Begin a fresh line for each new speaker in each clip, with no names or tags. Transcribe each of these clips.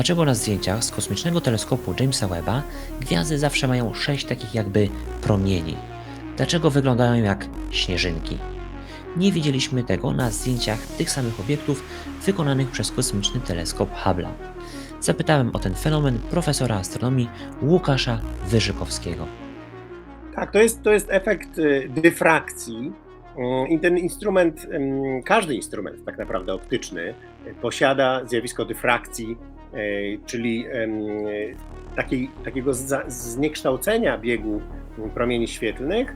Dlaczego na zdjęciach z kosmicznego teleskopu Jamesa Webba gwiazdy zawsze mają sześć takich jakby promieni? Dlaczego wyglądają jak śnieżynki? Nie widzieliśmy tego na zdjęciach tych samych obiektów wykonanych przez kosmiczny teleskop Hubble'a. Zapytałem o ten fenomen profesora astronomii Łukasza Wyżykowskiego.
Tak, to jest, to jest efekt y, dyfrakcji. Mm, I ten instrument, każdy instrument tak naprawdę optyczny y, posiada zjawisko dyfrakcji, y, czyli ym, takiej, takiego zniekształcenia biegu promieni świetlnych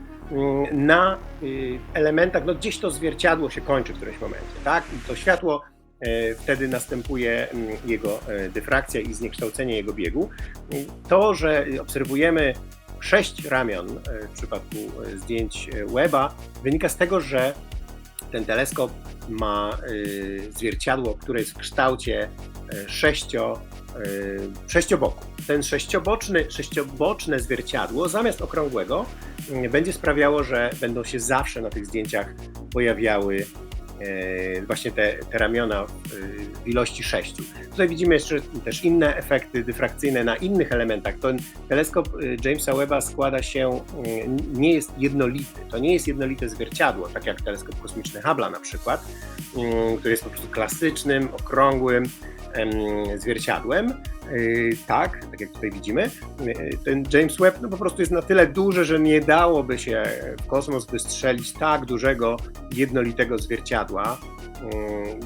na y, elementach, no gdzieś to zwierciadło się kończy w którymś momencie, tak? I to światło e, wtedy następuje jego e, dyfrakcja i zniekształcenie jego biegu. To, że obserwujemy sześć ramion e, w przypadku e, zdjęć e, Webba wynika z tego, że ten teleskop ma e, zwierciadło, które jest w kształcie e, sześcio, e, sześcioboku. Ten sześcioboczny, sześcioboczne zwierciadło zamiast okrągłego m, będzie sprawiało, że będą się zawsze na tych zdjęciach pojawiały e, właśnie te, te ramiona w, ilości sześciu. Tutaj widzimy jeszcze też inne efekty dyfrakcyjne na innych elementach. Ten teleskop Jamesa Webba składa się, y, nie jest jednolity. To nie jest jednolite zwierciadło, tak jak teleskop kosmiczny Hubble'a na przykład, y, który jest po prostu klasycznym, okrągłym zwierciadłem. Y, Tak, tak jak tutaj widzimy. Y, Ten James Webb no, po prostu jest na tyle duży, że nie dałoby się w kosmos wystrzelić tak dużego, jednolitego zwierciadła.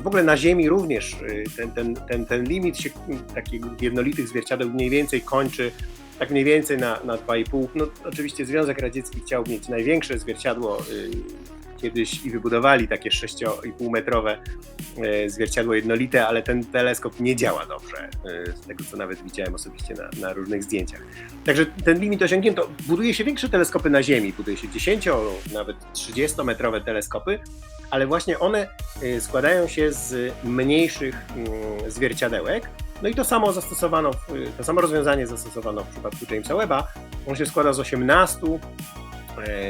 W ogóle na Ziemi również y, ten, ten, ten, ten limit się takich jednolitych zwierciadeł mniej więcej kończy tak mniej więcej na, na 2,5. No, oczywiście Związek Radziecki chciał mieć największe zwierciadło y, kiedyś i wybudowali takie 6,5 metrowe y, zwierciadło jednolite, ale ten teleskop nie działa dobrze, y, z tego co nawet widziałem osobiście na, na różnych zdjęciach. Także ten limit osiągnięto. Buduje się większe teleskopy na Ziemi, buduje się 10, nawet 30 metrowe teleskopy, ale właśnie one y, składają się z mniejszych mm, zwierciadełek. No i to samo zastosowano, to samo rozwiązanie zastosowano w przypadku Jamesa Webba. On się składa z 18 e,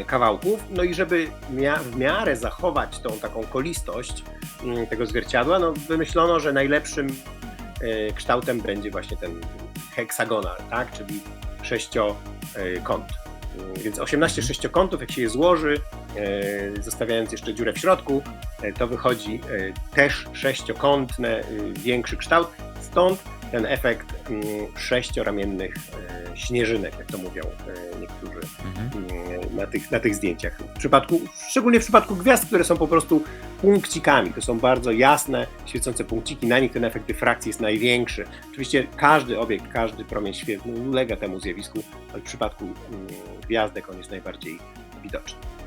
kawałków. No i żeby w miarę zachować tą taką kolistość mm, tego zwierciadła, no wymyślono, że najlepszym e, kształtem będzie właśnie ten heksagonal, tak? czyli sześciokąt. Mm, Więc 18 sześciokątów, jak się je złoży, e, zostawiając jeszcze dziurę w środku, e, to wychodzi e, też sześciokątny, e, większy kształt. Stąd ten efekt mm, sześcioramiennych e, śnieżynek, jak to mówią e, niektórzy mm, na tych, na tych zdjęciach. W przypadku, szczególnie w przypadku gwiazd, które są po prostu punkcikami. To są bardzo jasne, świecące punkciki. Na nich ten efekt dyfrakcji jest największy. Oczywiście każdy obiekt, każdy promień świetlny ulega temu zjawisku, ale w przypadku mm, gwiazdek on jest najbardziej widoczny.